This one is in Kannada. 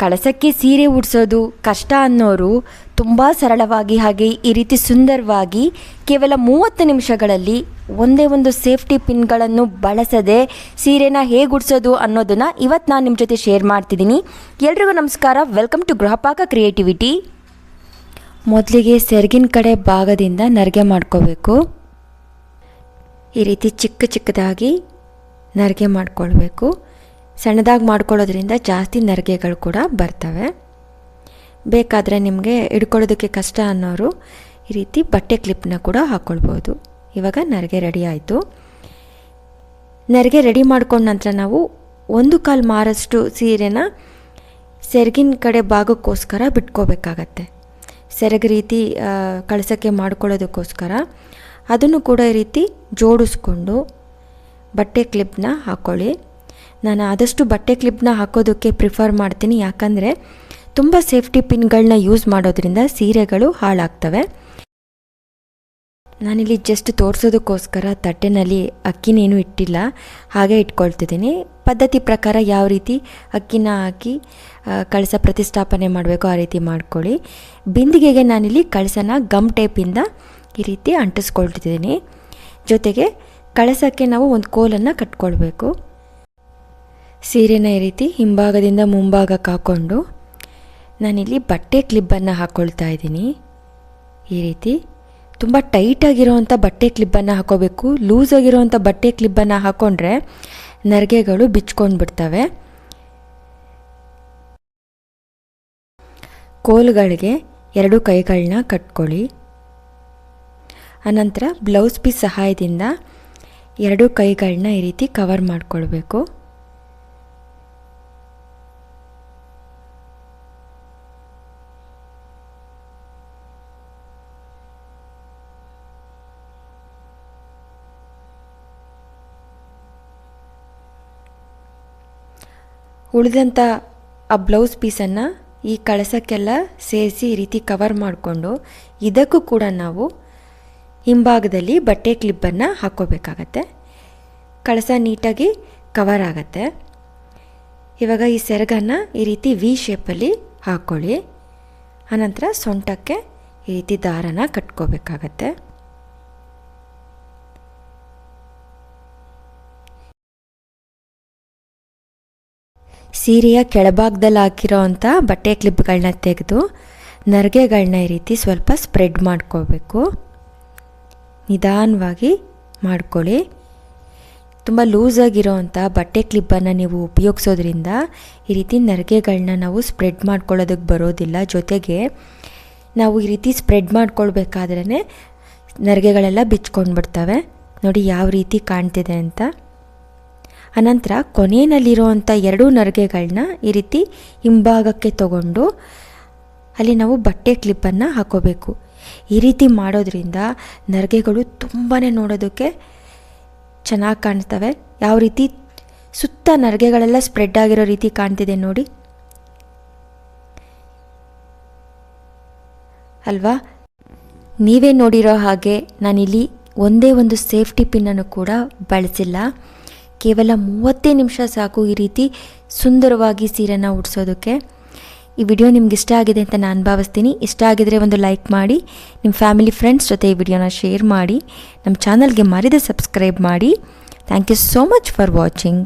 ಕಳಸಕ್ಕೆ ಸೀರೆ ಉಡಿಸೋದು ಕಷ್ಟ ಅನ್ನೋರು ತುಂಬ ಸರಳವಾಗಿ ಹಾಗೆ ಈ ರೀತಿ ಸುಂದರವಾಗಿ ಕೇವಲ ಮೂವತ್ತು ನಿಮಿಷಗಳಲ್ಲಿ ಒಂದೇ ಒಂದು ಸೇಫ್ಟಿ ಪಿನ್ಗಳನ್ನು ಬಳಸದೆ ಸೀರೆನ ಹೇಗೆ ಉಡಿಸೋದು ಅನ್ನೋದನ್ನು ಇವತ್ತು ನಾನು ನಿಮ್ಮ ಜೊತೆ ಶೇರ್ ಮಾಡ್ತಿದ್ದೀನಿ. ಎಲ್ರಿಗೂ ನಮಸ್ಕಾರ. ವೆಲ್ಕಮ್ ಟು ಗೃಹಪಾಕ ಕ್ರಿಯೇಟಿವಿಟಿ. ಮೊದಲಿಗೆ ಸೆರಗಿನ ಕಡೆ ಭಾಗದಿಂದ ನರಿಗೆ ಮಾಡ್ಕೋಬೇಕು. ಈ ರೀತಿ ಚಿಕ್ಕ ಚಿಕ್ಕದಾಗಿ ನರಿಗೆ ಮಾಡ್ಕೊಳ್ಬೇಕು. ಸಣ್ಣದಾಗಿ ಮಾಡ್ಕೊಳ್ಳೋದ್ರಿಂದ ಜಾಸ್ತಿ ನರಿಗೆಗಳು ಕೂಡ ಬರ್ತವೆ. ಬೇಕಾದರೆ ನಿಮಗೆ ಹಿಡ್ಕೊಳ್ಳೋದಕ್ಕೆ ಕಷ್ಟ ಅನ್ನೋರು ಈ ರೀತಿ ಬಟ್ಟೆ ಕ್ಲಿಪ್ನ ಕೂಡ ಹಾಕ್ಕೊಳ್ಬೋದು ಇವಾಗ ನರಿಗೆ ರೆಡಿ ಆಯಿತು. ನರಿಗೆ ರೆಡಿ ಮಾಡ್ಕೊಂಡ ನಂತರ ನಾವು ಒಂದು ಕಾಲು ಮಾರಷ್ಟು ಸೀರೆನ ಸೆರಗಿನ ಕಡೆ ಭಾಗಕ್ಕೋಸ್ಕರ ಬಿಟ್ಕೋಬೇಕಾಗತ್ತೆ. ಸೆರಗ ರೀತಿ ಕಳಸಕ್ಕೆ ಮಾಡ್ಕೊಳ್ಳೋದಕ್ಕೋಸ್ಕರ. ಅದನ್ನು ಕೂಡ ಈ ರೀತಿ ಜೋಡಿಸ್ಕೊಂಡು ಬಟ್ಟೆ ಕ್ಲಿಪ್ನ ಹಾಕ್ಕೊಳ್ಳಿ ನಾನು ಆದಷ್ಟು ಬಟ್ಟೆ ಕ್ಲಿಪ್ನ ಹಾಕೋದಕ್ಕೆ ಪ್ರಿಫರ್ ಮಾಡ್ತೀನಿ. ಯಾಕಂದರೆ ತುಂಬ ಸೇಫ್ಟಿ ಪಿನ್ಗಳನ್ನ ಯೂಸ್ ಮಾಡೋದ್ರಿಂದ ಸೀರೆಗಳು ಹಾಳಾಗ್ತವೆ. ನಾನಿಲ್ಲಿ ಜಸ್ಟ್ ತೋರಿಸೋದಕ್ಕೋಸ್ಕರ ತಟ್ಟೆನಲ್ಲಿ ಅಕ್ಕಿನೇನು ಇಟ್ಟಿಲ್ಲ. ಹಾಗೆ ಇಟ್ಕೊಳ್ತಿದ್ದೀನಿ. ಪದ್ಧತಿ ಪ್ರಕಾರ ಯಾವ ರೀತಿ ಅಕ್ಕಿನ ಹಾಕಿ ಕಳಸ ಪ್ರತಿಷ್ಠಾಪನೆ ಮಾಡಬೇಕು ಆ ರೀತಿ ಮಾಡ್ಕೊಳ್ಳಿ. ಬಿಂದಿಗೆಗೆ ನಾನಿಲ್ಲಿ ಕಳಸನ ಗಮ್ ಟೇಪಿಂದ ಈ ರೀತಿ ಅಂಟಿಸ್ಕೊಳ್ತಿದ್ದೀನಿ. ಜೊತೆಗೆ ಕಳಸಕ್ಕೆ ನಾವು ಒಂದು ಕೋಲನ್ನು ಕಟ್ಕೊಳ್ಬೇಕು. ಸೀರೆನ ಈ ರೀತಿ ಹಿಂಭಾಗದಿಂದ ಮುಂಭಾಗಕ್ಕೆ ಹಾಕ್ಕೊಂಡು ನಾನಿಲ್ಲಿ ಬಟ್ಟೆ ಕ್ಲಿಬ್ಬನ್ನು ಹಾಕ್ಕೊಳ್ತಾ ಇದ್ದೀನಿ. ಈ ರೀತಿ ತುಂಬ ಟೈಟಾಗಿರೋವಂಥ ಬಟ್ಟೆ ಕ್ಲಿಬ್ಬನ್ನು ಹಾಕೋಬೇಕು ಲೂಸ್ ಆಗಿರೋವಂಥ ಬಟ್ಟೆ ಕ್ಲಿಬ್ಬನ್ನು ಹಾಕ್ಕೊಂಡ್ರೆ ನರಿಗೆಗಳು ಬಿಚ್ಕೊಂಡು ಬಿಡ್ತವೆ. ಕೋಲ್ಗಳಿಗೆ ಎರಡು ಕೈಗಳನ್ನ ಕಟ್ಕೊಳ್ಳಿ. ಅನಂತರ ಬ್ಲೌಸ್ ಪೀಸ್ ಸಹಾಯದಿಂದ ಎರಡು ಕೈಗಳನ್ನ ಈ ರೀತಿ ಕವರ್ ಮಾಡಿಕೊಳ್ಬೇಕು. ಉಳಿದಂಥ ಆ ಬ್ಲೌಸ್ ಪೀಸನ್ನು ಈ ಕಳಸಕ್ಕೆಲ್ಲ ಸೇರಿಸಿ ಈ ರೀತಿ ಕವರ್ ಮಾಡಿಕೊಂಡು ಇದಕ್ಕೂ ಕೂಡ ನಾವು ಹಿಂಭಾಗದಲ್ಲಿ ಬಟ್ಟೆ ಕ್ಲಿಪ್ಪನ್ನು ಹಾಕ್ಕೋಬೇಕಾಗತ್ತೆ. ಕಳಸ ನೀಟಾಗಿ ಕವರ್ ಆಗತ್ತೆ. ಇವಾಗ ಈ ಸೆರಗನ್ನು ಈ ರೀತಿ ವಿ ಶೇಪಲ್ಲಿ ಹಾಕ್ಕೊಳ್ಳಿ ಆನಂತರ ಸೊಂಟಕ್ಕೆ ಈ ರೀತಿ ದಾರನ ಕಟ್ಕೋಬೇಕಾಗತ್ತೆ. ಸೀರೆಯ ಕೆಳಭಾಗದಲ್ಲಿ ಹಾಕಿರೋ ಅಂಥ ಬಟ್ಟೆ ಕ್ಲಿಪ್ಗಳನ್ನ ತೆಗೆದು ನರಿಗೆಗಳನ್ನ ಈ ರೀತಿ ಸ್ವಲ್ಪ ಸ್ಪ್ರೆಡ್ ಮಾಡ್ಕೋಬೇಕು. ನಿಧಾನವಾಗಿ ಮಾಡ್ಕೊಳ್ಳಿ. ತುಂಬ ಲೂಸಾಗಿರೋ ಅಂಥ ಬಟ್ಟೆ ಕ್ಲಿಪ್ಪನ್ನು ನೀವು ಉಪಯೋಗಿಸೋದ್ರಿಂದ ಈ ರೀತಿ ನರಿಗೆಗಳನ್ನ ನಾವು ಸ್ಪ್ರೆಡ್ ಮಾಡ್ಕೊಳ್ಳೋದಕ್ಕೆ ಬರೋದಿಲ್ಲ. ಜೊತೆಗೆ ನಾವು ಈ ರೀತಿ ಸ್ಪ್ರೆಡ್ ಮಾಡ್ಕೊಳ್ಬೇಕಾದ್ರೇ ನರಿಗೆಗಳೆಲ್ಲ ಬಿಚ್ಕೊಂಡು ಬಿಡ್ತವೆ ನೋಡಿ ಯಾವ ರೀತಿ ಕಾಣ್ತಿದೆ ಅಂತ. ಅನಂತರ ಕೊನೆಯಲ್ಲಿರುವಂಥ ಎರಡೂ ನರಿಗೆಗಳನ್ನ ಈ ರೀತಿ ಹಿಂಭಾಗಕ್ಕೆ ತಗೊಂಡು ಅಲ್ಲಿ ನಾವು ಬಟ್ಟೆ ಕ್ಲಿಪ್ಪನ್ನು ಹಾಕೋಬೇಕು. ಈ ರೀತಿ ಮಾಡೋದ್ರಿಂದ ನರಿಗೆಗಳು ತುಂಬಾ ನೋಡೋದಕ್ಕೆ ಚೆನ್ನಾಗಿ ಕಾಣ್ತವೆ. ಯಾವ ರೀತಿ ಸುತ್ತ ನರಿಗೆಗಳೆಲ್ಲ ಸ್ಪ್ರೆಡ್ ಆಗಿರೋ ರೀತಿ ಕಾಣ್ತಿದೆ ನೋಡಿ. ಅಲ್ವಾ? ನೀವೇ ನೋಡಿರೋ ಹಾಗೆ ನಾನಿಲ್ಲಿ ಒಂದೇ ಒಂದು ಸೇಫ್ಟಿ ಪಿನ್ನನ್ನು ಕೂಡ ಬಳಸಿಲ್ಲ. ಕೇವಲ ಮೂವತ್ತೇ ನಿಮಿಷ ಸಾಕು ಈ ರೀತಿ ಸುಂದರವಾಗಿ ಸೀರೆನ ಉಡ್ಸೋದಕ್ಕೆ. ಈ ವಿಡಿಯೋ ನಿಮ್ಗೆ ಇಷ್ಟ ಆಗಿದೆ ಅಂತ ನಾನು ಭಾವಿಸ್ತೀನಿ. ಇಷ್ಟ ಆಗಿದರೆ ಒಂದು ಲೈಕ್ ಮಾಡಿ ನಿಮ್ಮ ಫ್ಯಾಮಿಲಿ ಫ್ರೆಂಡ್ಸ್ ಜೊತೆ ಈ ವಿಡಿಯೋನ ಶೇರ್ ಮಾಡಿ ನಮ್ಮ ಚಾನಲ್ಗೆ ಮರಿದೆ ಸಬ್ಸ್ಕ್ರೈಬ್ ಮಾಡಿ. Thank you so much for watching.